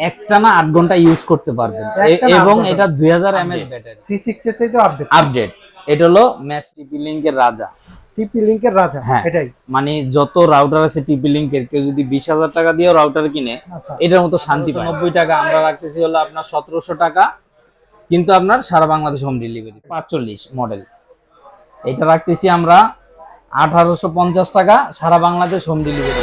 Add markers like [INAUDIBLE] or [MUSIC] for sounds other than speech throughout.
একটানা আট ঘণ্টা ইউজ করতে পারবেন। এবং এটা দুই হাজার এমএএচ ব্যাটারি সি সিক্স এর চাইতে আপডেট আপডেট এটা হলো ম্যাচ টিপি লিঙ্কের রাজা। টিপি লিংকের রাজা হ্যাঁ। এটাই। মানে যত রাউটার আছে টিপি লিঙ্কের কেউ যদি বিশ হাজার টাকা দিয়েও রাউটার কিনে আচ্ছা। এটার মতো শান্তি পায় নব্বই টাকা আমরা রাখতেছি হলো আপনার সতেরোশো টাকা কিন্তু আপনার সারা বাংলাদেশ হোম ডেলিভারি পাঁচচল্লিশ মডেল এটা রাখতেছি আমরা আঠারোশো পঞ্চাশ টাকা সারা Bangladesh home delivery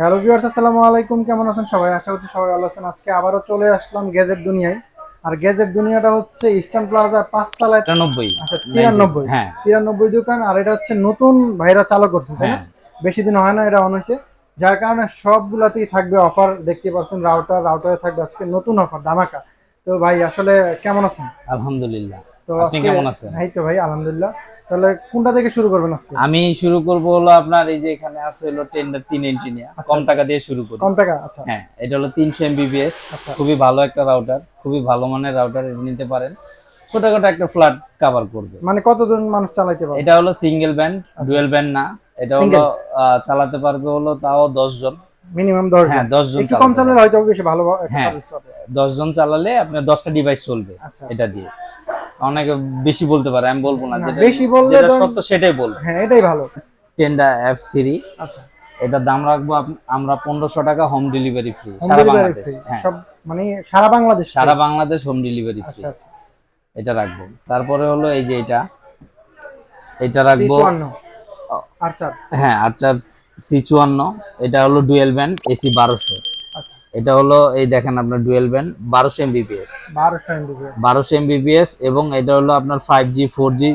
hello viewers আসসালামু আলাইকুম। কেমন আছেন সবাই? আশা করছি সবাই ভালো আছেন। আজকে আবারও চলে আসলাম গ্যাজেট দুনিয়ায়। আর গ্যাজেট দুনিয়াটা হচ্ছে ইস্টার্ন প্লাজার পাঁচতলায়। তিরানব্বই। আচ্ছা তিরানব্বই। হ্যাঁ। তিরানব্বই দোকান আর এটা হচ্ছে নতুন ভাইরা চালু করছেন তাই না? হ্যাঁ। বেশি দিন হয় না এটা অন হয়েছে। যার কারণে সবগুলাতেই থাকবে অফার দেখতে পাচ্ছেন রাউটার রাউটারে থাকবে আজকে নতুন অফার ধামাকা। তো ভাই আসলে কেমন আছেন? আলহামদুলিল্লাহ। তো আপনি আজকে কেমন আছেন? এই তো ভাই আলহামদুলিল্লাহ। তাহলে কোনটা থেকে শুরু করবেন আজকে? আমি শুরু করব হলো আপনার এই যে এখানে আছে হলো টেন্ডার তিন ইঞ্চিনিয়া কম টাকা দিয়ে শুরু করি। কম টাকা আচ্ছা। হ্যাঁ এটা হলো তিনশো এমবিপিএস আচ্ছা। খুবই ভালো একটা রাউটার খুবই ভালো মানের রাউটার নিতে পারেন। ছোটখাটো একটা ফ্ল্যাট কভার করবে। মানে কতজন মানুষ চালাইতে পারবে? এটা হলো সিঙ্গেল ব্যান্ড ডুয়েল ব্যান্ড না। এটা হলো চালাতে পারবে হলো তাও দশ জন মিনিমাম দশ হ্যাঁ জন দশ জন একটু কম চালালে হয়তো বেশি ভালো একটা হ্যাঁ। সার্ভিস পাবে। দশ জন চালালে আপনার দশটা ডিভাইস চলবে আচ্ছা এটা দিয়ে। অনেকে বেশি বলতে পারে আমি বলব না যেটা বেশি বললে সত্য সেটাই বলব। হ্যাঁ এটাই ভালো। টেন্ডা এফ থ্রি আচ্ছা। এটার দাম রাখব আমরা পনেরোশো টাকা হোম ডেলিভারি ফ্রি সারা বাংলাদেশ হ্যাঁ। সব মানে সারা বাংলাদেশ সারা বাংলাদেশ হোম ডেলিভারি ফ্রি আচ্ছা আচ্ছা। এটা রাখব। তারপরে হলো এই যে এটা। এটা রাখব চুয়ান্ন। আর চার। হ্যাঁ আর্চার সি চুয়ান্ন। এটা হলো ডুয়েল ব্যান্ড এসি বারোশো। এটা হলো এই দেখেন আপনার ডুয়েল ব্যান্ড বারোশো এমবিপিএস বারোশো এমবিপিএস বারোশো এমবিপিএস এবং এটা হলো আপনার ফাইভ জি ফোর জি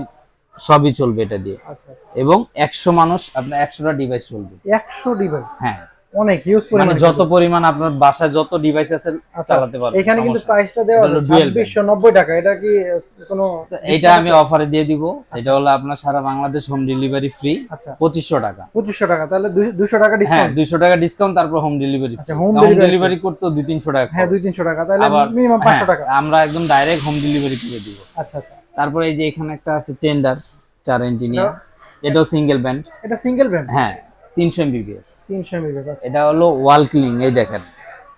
সবই চলবে এটা দিয়ে। আচ্ছা আচ্ছা। এবং একশো মানুষ আপনার একশোটা ডিভাইস চলবে। একশো ডিভাইস হ্যাঁ। অনেক হিউজ মানে পরিমাণে যত পরিমাণ আপনার বাসায় যত ডিভাইস আছে আচ্ছা, চালাতে পারবে এখানে কিন্তু। প্রাইসটা দেওয়া আছে dual band। ছাব্বিশশো নব্বই টাকা এটা কি কোনো এটা আমি অফারে দিয়ে দিব। এটা হলো আপনার সারা বাংলাদেশ হোম ডেলিভারি ফ্রি আচ্ছা। পঁচিশশো টাকা। পঁচিশশো টাকা তাহলে দুশো টাকা হ্যাঁ ডিসকাউন্ট দুইশো টাকা ডিসকাউন্ট তারপর হোম ডেলিভারি আচ্ছা, হোম ডেলিভারি করতে দুই তিনশো টাকা হ্যাঁ দুই খরচ। তিনশো টাকা তাহলে মিনিমাম পাঁচশো হ্যাঁ, টাকা। আমরা একদম ডাইরেক্ট হোম ডেলিভারি করে দিব। আচ্ছা আচ্ছা। তারপরে এই যে এখানে একটা আছে টেন্ডার চার এন্টিনিয়া এটাও সিঙ্গেল ব্যান্ড এটা সিঙ্গেল ব্র্যান্ড হ্যাঁ। তিনশো এমবিপিএস তিনশো এমবিপিএস আচ্ছা। এটা হলো ওয়াল ক্লিং এই দেখেন।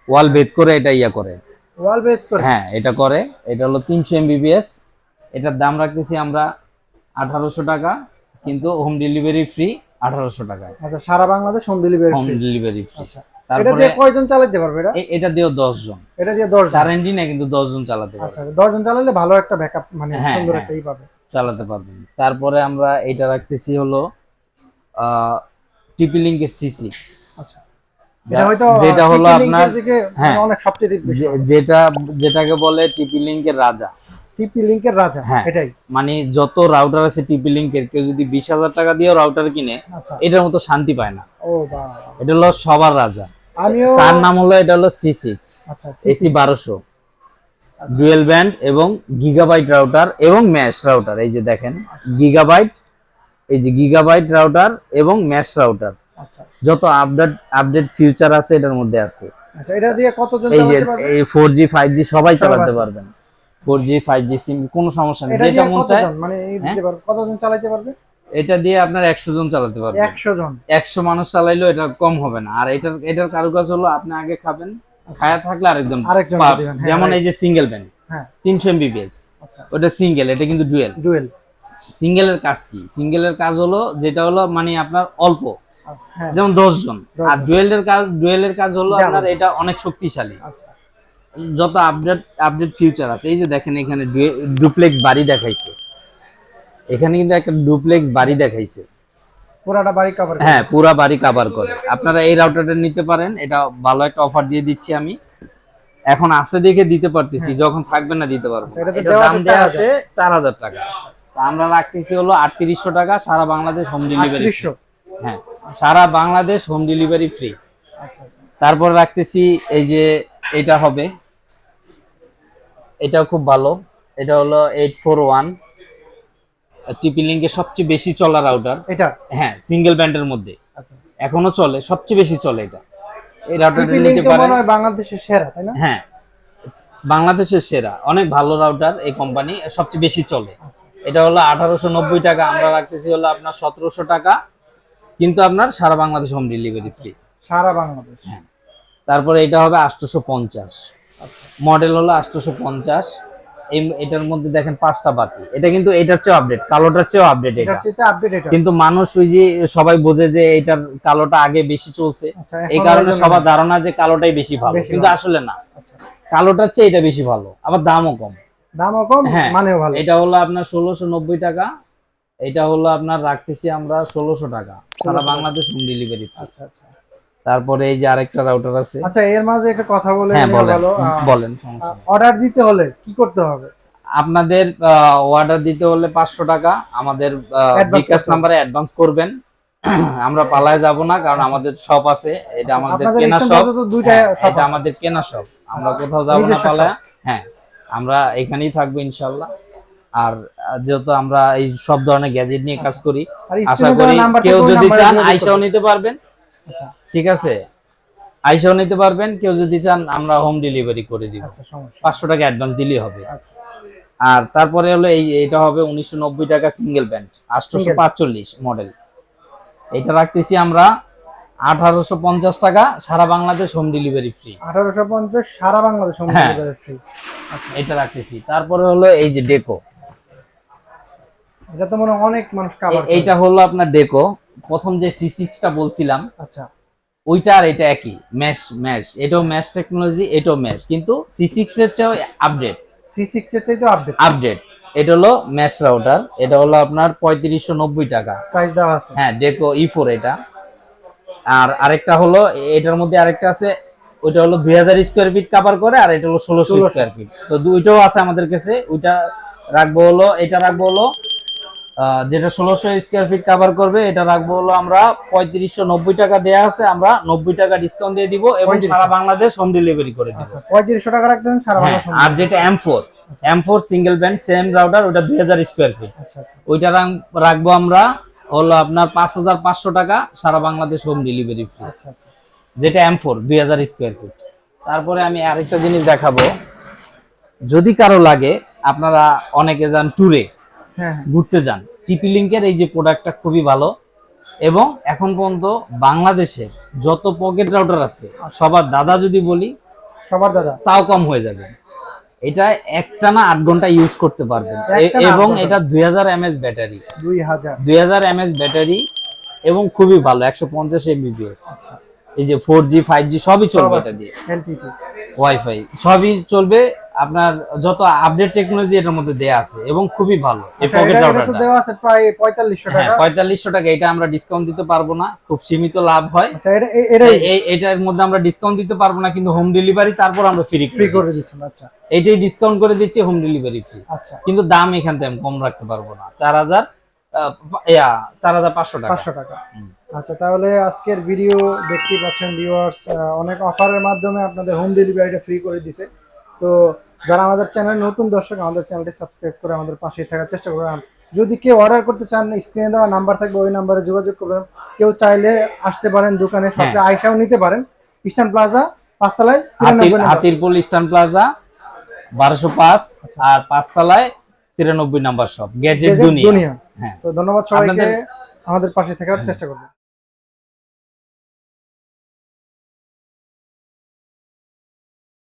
ওয়াল বেদ করে এটা ইয়া করে। ওয়াল বেস করে? হ্যাঁ এটা করে। এটা হলো তিনশো এমবিপিএস এটার দাম রাখতেছি আমরা আঠারোশো টাকা কিন্তু হোম ডেলিভারি ফ্রি আঠারোশো টাকায়। আচ্ছা সারা Bangladesh home delivery home delivery free আচ্ছা। এটা দিয়ে কয়জন চালাতে পারবে এটা? এটা দিয়েও দশ জন এটা দিয়ে দশ জন চার এন্টিনা কিন্তু দশ জন চালাতে পারবে আচ্ছা দশ জন চালালে ভালো একটা ব্যাকআপ মানে হ্যাঁ, সুন্দর হ্যাঁ। একটা ই পাবে। চালাতে পারবেন। তারপরে আমরা এটা রাখতেছি হলো টিপি লিঙ্কের সি সিক্স আচ্ছা। যেটা হলো আপনার মানে হ্যাঁ। অনেক সবচেয়ে যেটা যেটাকে বলে টিপি লিঙ্কের রাজা। টিপি লিংকের রাজা হ্যাঁ। এটাই। মানে যত রাউটার আছে টিপি লিঙ্কের কেউ যদি বিশ হাজার টাকা দিয়েও রাউটার কিনে আচ্ছা। এটার মতো শান্তি পায় না। ও এটা হলো সবার রাজা। আমিও তার নাম হলো এটা হলো সি সিক্স আচ্ছা এসি বারোশো। ডুয়েল ব্যান্ড এবং গিগাবাইট রাউটার এবং ম্যাশ রাউটার এই যে দেখেন গিগাবাইট এই যে গিগাবাইট রাউটার এবং ম্যাশ রাউটার আচ্ছা। যত আপডেট আপডেট ফিউচার আছে এটার মধ্যে আছে। আচ্ছা এটা দিয়ে কতজন এই যে চালাতে পারবে এই ফোর জি ফাইভ জি সবাই চালাতে পারবেন। ফোর জি ফাইভ জি সিম কোনো সমস্যা নেই। যেটা মন চায় মানে পারবে কতজন চালাতে পারবে? এটা দিয়ে আপনার একশো জন চালাতে পারবেন। একশো জন? একশো মানুষ চালাইলেও এটা কম হবে না। আর এটার এটার কারুকাজ হলো আপনি আগে খাবেন খায়া থাকলে আরেকজন হ্যাঁ, যেমন এই যে সিঙ্গেল ব্যান্ড হ্যাঁ। তিনশো এমবিপিএস আচ্ছা। ওটা সিঙ্গেল এটা কিন্তু ডুয়েল ডুয়েল সিঙ্গেলের কাজ কি? সিঙ্গেলের কাজ হলো যেটা হলো মানে আপনার অল্প। হ্যাঁ। যেমন দশ জন। আর ডুয়েলের কাজ ডুয়েলের কাজ হলো আপনার এটা অনেক শক্তিশালী। আচ্ছা। যত আপডেট আপডেট ফিউচার আছে। এই যে দেখেন এখানে ডুপ্লেক্স বাড়ি দেখাইছে। এখানে কিন্তু একটা ডুপ্লেক্স বাড়ি দেখাইছে। পুরাটা বাড়ি কভার হ্যাঁ পুরা বাড়ি কভার করে। আপনারা এই রাউটারটা নিতে পারেন। এটা ভালো একটা অফার দিয়ে দিচ্ছি আমি। এখন আছে দেখে দিতে পারতেছি। যখন থাকবে না দিতে পারব। আচ্ছা, এটাতে দাম দেওয়া আছে চার হাজার টাকা। আমরা রাখতেছি হলো আটত্রিশশো টাকা সারা বাংলাদেশ হোম ডেলিভারি হ্যাঁ সারা বাংলাদেশ হোম ডেলিভারি ফ্রি তারপর রাখতেছি এই যে এটা হবে। এটাও খুব ভালো। এটা হলো এইট ফোর ওয়ান টিপি লিঙ্কের সবচেয়ে বেশি চলা রাউটার এটা? হ্যাঁ সিঙ্গেল ব্যান্ডের মধ্যে। আচ্ছা। এখনও চলে সবচেয়ে বেশি চলে এটা। এই রাউটারটা নিতে পারেন। বাংলাদেশের সেরা তাই না? হ্যাঁ বাংলাদেশের সেরা। অনেক ভালো রাউটার এই কোম্পানি সবচেয়ে বেশি চলে। আচ্ছা। এটা হলো আঠারোশো নব্বই টাকা আমরা রাখতেছি হলো আপনার সতেরোশো টাকা কিন্তু আপনার সারা বাংলাদেশ হোম ডেলিভারি ফ্রি সারা বাংলাদেশ। হ্যাঁ। তারপরে এটা হবে আটশোশো পঞ্চাশ। আচ্ছা। মডেল হলো আটশোশো পঞ্চাশ। এই এটার মধ্যে দেখেন পাঁচটা বাতি। এটা কিন্তু এটার চেয়েও আপডেট কালোটার চেয়ে আপডেট এটা। কিন্তু মানুষ ওই যে সবাই বোঝে যে এটার কালোটা আগে বেশি চলছে। আচ্ছা এই কারণে সবার ধারণা যে কালোটাই বেশি ভালো কিন্তু আসলে না। আচ্ছা। কালোটার চেয়ে এটা বেশি ভালো আবার দামও কম। দামও কম হ্যাঁ। মানেও ভালো। এটা হলো আপনার ষোলোশো নব্বই টাকা এটা হলো আপনার রাখতেছি আমরা ষোলোশো টাকা সারা বাংলাদেশ হোম ডেলিভারি আচ্ছা আচ্ছা। তারপরে এই যে আরেকটা রাউটার আছে। আচ্ছা এর মাঝে একটা কথা বলে হ্যাঁ বলেন বলেন অর্ডার দিতে হলে কি করতে হবে? আপনাদের অর্ডার দিতে হলে পাঁচশো টাকা আমাদের বিকাশ নাম্বারে অ্যাডভান্স করবেন। [CLEARS THROAT] আমরা পালায় যাব না কারণ আমাদের শপ আছে এটা আমাদের কেনা শপ এটা আমাদের কেনা শপ আমরা কোথাও যাব না পালায়। হ্যাঁ আমরা এখানেই থাকব ইনশাল্লাহ। আর যেহেতু আমরা এই সব ধরনের গ্যাজেট নিয়ে কাজ করি আশা করি কেউ যদি চান আইসাও নিতে পারবেন। আচ্ছা। ঠিক আছে? আইসাও নিতে পারবেন কেউ যদি চান আমরা হোম ডেলিভারি করে দিব। আচ্ছা পাঁচশো টাকা অ্যাডভান্স দিলেই হবে। আচ্ছা। আর তারপরে হলো এই এটা হবে উনিশশো নব্বই টাকা সিঙ্গেল ব্যান্ড আটশোশো পাঁচচল্লিশ মডেল এটা রাখতেছি আমরা আঠারোশো পঞ্চাশ টাকা সারা বাংলাদেশ হোম ডেলিভারি ফ্রি আঠারোশো পঞ্চাশ সারা বাংলাদেশ হোম। ডেলিভারি ফ্রি এটা রাখতেছি। তারপরে হলো এই যে ডেকো। এটা তো মনে অনেক মানুষ কাভার এইটা হলো আপনার ডেকো। প্রথম যে সি সিক্সটা বলছিলাম আচ্ছা। ওইটা আর এটা একই। ম্যাশ ম্যাশ এটাও ম্যাশ টেকনোলজি এটাও ম্যাশ কিন্তু সি সিক্স এর চেয়েও আপডেট সি সিক্স এর চাইতে আপডেট আপডেট এটা হলো ম্যাশ রাউটার এটা হলো আপনার পঁয়ত্রিশশো নব্বই টাকা। প্রাইস দেওয়া আছে। হ্যাঁ ডেকো ই ফোর এটা। আর আরেকটা হলো এটার মধ্যে আরেকটা আছে ওইটা হলো দুই হাজার স্কোয়ার ফিট কাভার করে আর এটা হলো ষোলোশো স্কোয়ার ফিট তো দুইটাও আছে আমাদের কাছে ওইটা রাখব হলো এটা রাখব হলো যেটা ষোলোশো স্কোয়ার ফিট কাভার করবে এটা রাখব হলো আমরা পঁয়ত্রিশশো নব্বই টাকা দেওয়া আছে আমরা নব্বই টাকা ডিসকাউন্ট দিয়ে দিব এবং সারা বাংলাদেশ হোম ডেলিভারি করে দিব। আচ্ছা পঁয়ত্রিশশো টাকা রাখতেন সারা হ্যাঁ, বাংলাদেশ আর যেটা M four M four single band same router ওটা দুই হাজার স্কোয়ার ফিট আচ্ছা আচ্ছা। ওইটা রাখব আমরা হলো আপনার পাঁচ হাজার পাঁচশো টাকা সারা বাংলাদেশ হোম ডেলিভারি ফ্রি আচ্ছা আচ্ছা। যেটা এম ফোর দুই হাজার স্কোয়ার ফিট তারপরে আমি আরেকটা জিনিস দেখাবো। যদি কারও লাগে আপনারা অনেকে যান ট্যুরে হ্যাঁ হ্যাঁ। ঘুরতে যান। টিপি লিঙ্কের এই যে প্রোডাক্টটা খুবই ভালো। এবং এখন পর্যন্ত বাংলাদেশের যত পকেট রাউটার আছে সবার দাদা যদি বলি সবার দাদা। তাও কম হয়ে যাবে। এটা একটানা আট ঘণ্টা ইউজ করতে পারবেন। এবং এটা দুই হাজার এমএস ব্যাটারি দুই হাজার। দুই হাজার এমএস ব্যাটারি এবং খুবই ভালো একশো পঞ্চাশ এমবিপিএস আচ্ছা। এই যে ফোর জি ফাইভ জি সবই চলবে এটা দিয়ে। ওয়াইফাই সবই চলবে। আপনার যত আপডেট টেকনোলজি এটার মধ্যে দেয়া আছে এবং খুবই ভালো। এই আচ্ছা পকেট রাউটারটা দেওয়া আছে প্রায় হ্যাঁ টাকা। এটা আমরা ডিসকাউন্ট দিতে পারব না খুব সীমিত লাভ হয়। আচ্ছা এটা এটার মধ্যে আমরা ডিসকাউন্ট দিতে পারব না কিন্তু হোম ডেলিভারি তারপর আমরা ফ্রি ফ্রি করে দিচ্ছেন আচ্ছা। এটাই ডিসকাউন্ট করে দিচ্ছি হোম ডেলিভারি ফ্রি আচ্ছা। কিন্তু দাম এখান থেকে আমি কম রাখতে পারব না। চার হাজার চার হাজার পাঁচশো টাকা। পাঁচশো টাকা। আচ্ছা তাহলে আজকের ভিডিও দেখতে পাচ্ছেন ভিউয়ার্স অনেক অফারের মাধ্যমে আপনাদের হোম ডেলিভারিটা ফ্রি করে দিছে। তো যারা আমাদের চ্যানেল নতুন দর্শক আমাদের চ্যানেলটি সাবস্ক্রাইব করে আমাদের পাশে থাকার চেষ্টা করবেন। যদি কেউ অর্ডার করতে চান স্ক্রিনে দেওয়া নাম্বার থাকবে ওই নাম্বারে যোগাযোগ করবেন। কেউ চাইলে আসতে পারেন দোকানে শপে আইসাও নিতে পারেন। ইস্টার্ন প্লাজা পাঁচতলায়। হাতিরপুল ইস্টার্ন প্লাজা বারোশো পাঁচ আর পাঁচতলায় তিরানব্বই নাম্বার গ্যাজেট গেজেট দুনিয়া দুনিয়া হ্যাঁ। তো ধন্যবাদ সবাইকে আমাদের পাশে থাকার চেষ্টা করবেন।